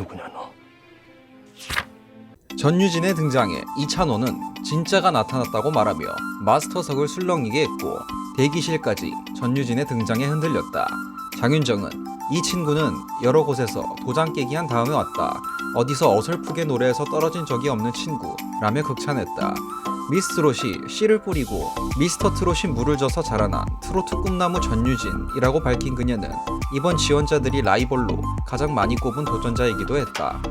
누구냐 너? 전유진의 등장에 이찬호는 진짜가 나타났다고 말하며 마스터석을 술렁이게 했고 대기실까지 전유진의 등장에 흔들렸다. 장윤정은 이 친구는 여러 곳에서 도장 깨기 한 다음에 왔다. 어디서 어설프게 노래에서 떨어진 적이 없는 친구라며 극찬했다. 미스 트롯이 씨를 뿌리고 미스터 트롯이 물을 져서 자라난 트로트 꿈나무 전유진이라고 밝힌 그녀는 이번 지원자들이 라이벌로 가장 많이 꼽은 도전자이기도 했다.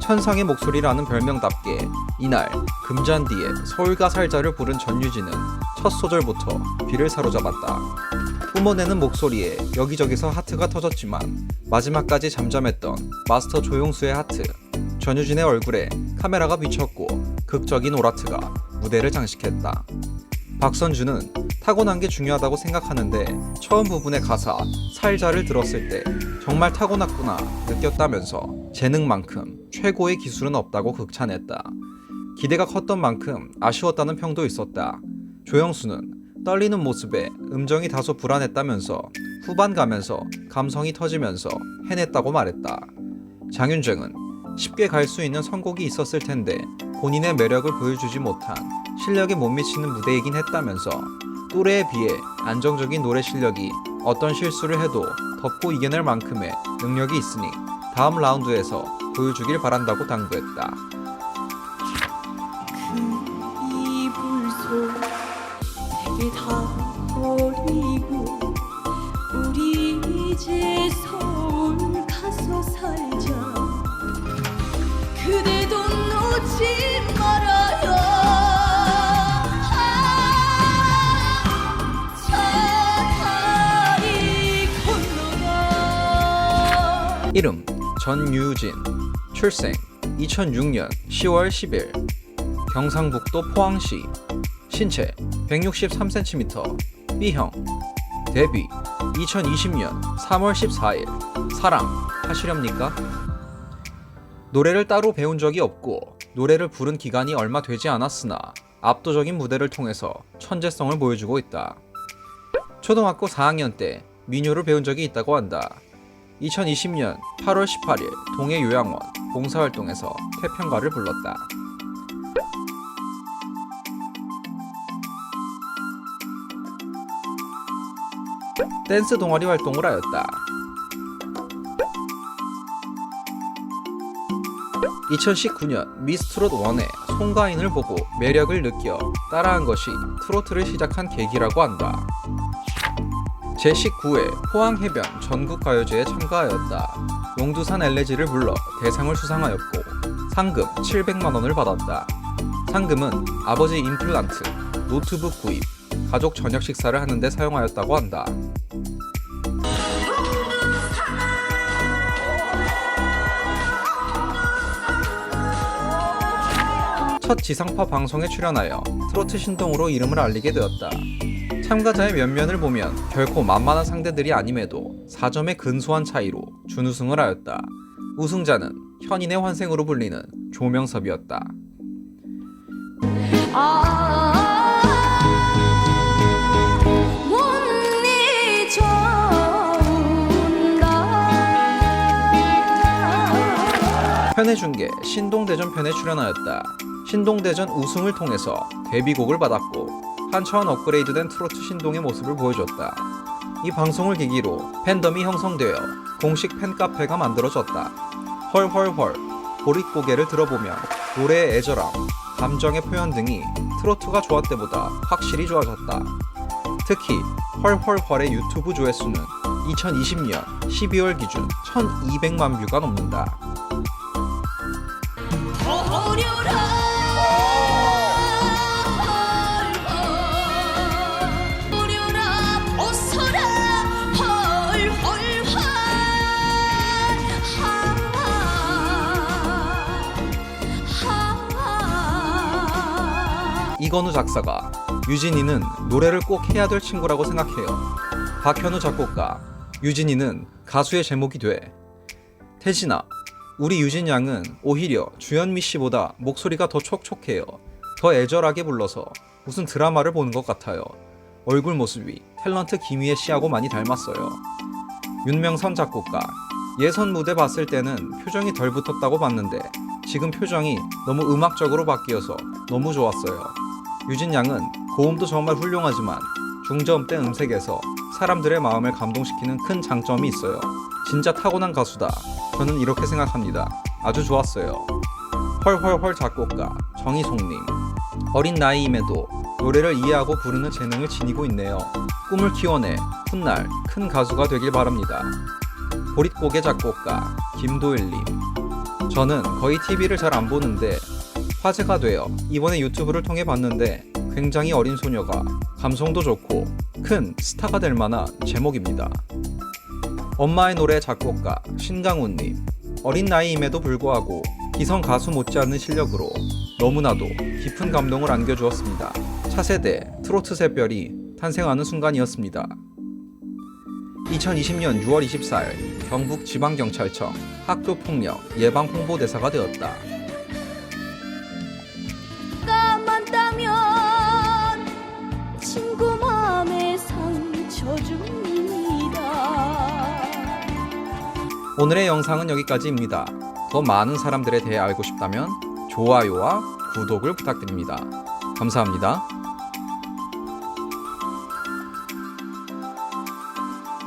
천상의 목소리라는 별명답게 이날 금잔디에 서울가 살자를 부른 전유진은 첫 소절부터 귀를 사로잡았다. 뿜어내는 목소리에 여기저기서 하트가 터졌지만 마지막까지 잠잠했던 마스터 조용수의 하트. 전유진의 얼굴에 카메라가 비쳤고 극적인 오라트가 무대를 장식했다. 박선주는 타고난 게 중요하다고 생각하는데 처음 부분의 가사 살자를 들었을 때 정말 타고났구나 느꼈다면서 재능만큼 최고의 기술은 없다고 극찬했다. 기대가 컸던 만큼 아쉬웠다는 평도 있었다. 조영수는 떨리는 모습에 음정이 다소 불안했다면서 후반 가면서 감성이 터지면서 해냈다고 말했다. 장윤정은 쉽게 갈 수 있는 선곡이 있었을 텐데 본인의 매력을 보여주지 못한 실력에 못 미치는 무대이긴 했다면서 또래에 비해 안정적인 노래 실력이 어떤 실수를 해도 덮고 이겨낼 만큼의 능력이 있으니 다음 라운드에서 보여주길 바란다고 당부했다. 그 이불 속에게 다 버리고 이름 전유진 출생 2006년 10월 10일 경상북도 포항시 신체 163cm B형 데뷔 2020년 3월 14일. 사랑 하시렵니까? 노래를 따로 배운 적이 없고 노래를 부른 기간이 얼마 되지 않았으나 압도적인 무대를 통해서 천재성을 보여주고 있다. 초등학교 4학년 때 민요를 배운 적이 있다고 한다. 2020년 8월 18일 동해 요양원 봉사활동에서 태평가를 불렀다. 댄스 동아리 활동을 하였다. 2019년 미스 트롯 1의 송가인을 보고 매력을 느껴 따라한 것이 트로트를 시작한 계기라고 한다. 제19회 포항해변 전국가요제에 참가하였다. 용두산 엘레지를 불러 대상을 수상하였고 상금 700만 원을 받았다. 상금은 아버지 임플란트, 노트북 구입, 가족 저녁 식사를 하는데 사용하였다고 한다. 첫 지상파 방송에 출연하여 트로트 신동으로 이름을 알리게 되었다. 참가자의 면면을 보면 결코 만만한 상대들이 아님에도 4점의 근소한 차이로 준우승을 하였다. 우승자는 현인의 환생으로 불리는 조명섭이었다. 편의 중계 신동대전 편에 출연하였다. 신동대전 우승을 통해서 데뷔곡을 받았고 한차원 업그레이드된 트로트 신동의 모습을 보여줬다. 이 방송을 계기로 팬덤이 형성되어 공식 팬카페가 만들어졌다. 헐헐헐 보릿고개를 들어보면 노래의 애절함, 감정의 표현 등이 트로트가 좋았 때보다 확실히 좋아졌다. 특히 헐헐헐의 유튜브 조회수는 2020년 12월 기준 1200만 뷰가 넘는다. 어려라 이건우 작사가 유진이는 노래를 꼭 해야 될 친구라고 생각해요. 박현우 작곡가 유진이는 가수의 제목이 돼. 태진아, 우리 유진 양은 오히려 주현미 씨보다 목소리가 더 촉촉해요. 더 애절하게 불러서 무슨 드라마를 보는 것 같아요. 얼굴 모습이 탤런트 김희애 씨하고 많이 닮았어요. 윤명선 작곡가 예선 무대 봤을 때는 표정이 덜 붙었다고 봤는데 지금 표정이 너무 음악적으로 바뀌어서 너무 좋았어요. 유진 양은 고음도 정말 훌륭하지만 중저음대 음색에서 사람들의 마음을 감동시키는 큰 장점이 있어요. 진짜 타고난 가수다. 저는 이렇게 생각합니다. 아주 좋았어요. 헐헐헐 작곡가 정희송님. 어린 나이임에도 노래를 이해하고 부르는 재능을 지니고 있네요. 꿈을 키워내 훗날 큰 가수가 되길 바랍니다. 보릿고개 작곡가 김도일님. 저는 거의 TV를 잘 안 보는데 화제가 되어 이번에 유튜브를 통해 봤는데 굉장히 어린 소녀가 감성도 좋고 큰 스타가 될 만한 제목입니다. 엄마의 노래 작곡가 신강훈님. 어린 나이임에도 불구하고 기성 가수 못지않은 실력으로 너무나도 깊은 감동을 안겨주었습니다. 차세대 트로트 새별이 탄생하는 순간이었습니다. 2020년 6월 24일 경북 지방경찰청 학교폭력 예방 홍보대사가 되었다. 오늘의 영상은 여기까지입니다. 더 많은 사람들에 대해 알고 싶다면 좋아요와 구독을 부탁드립니다. 감사합니다.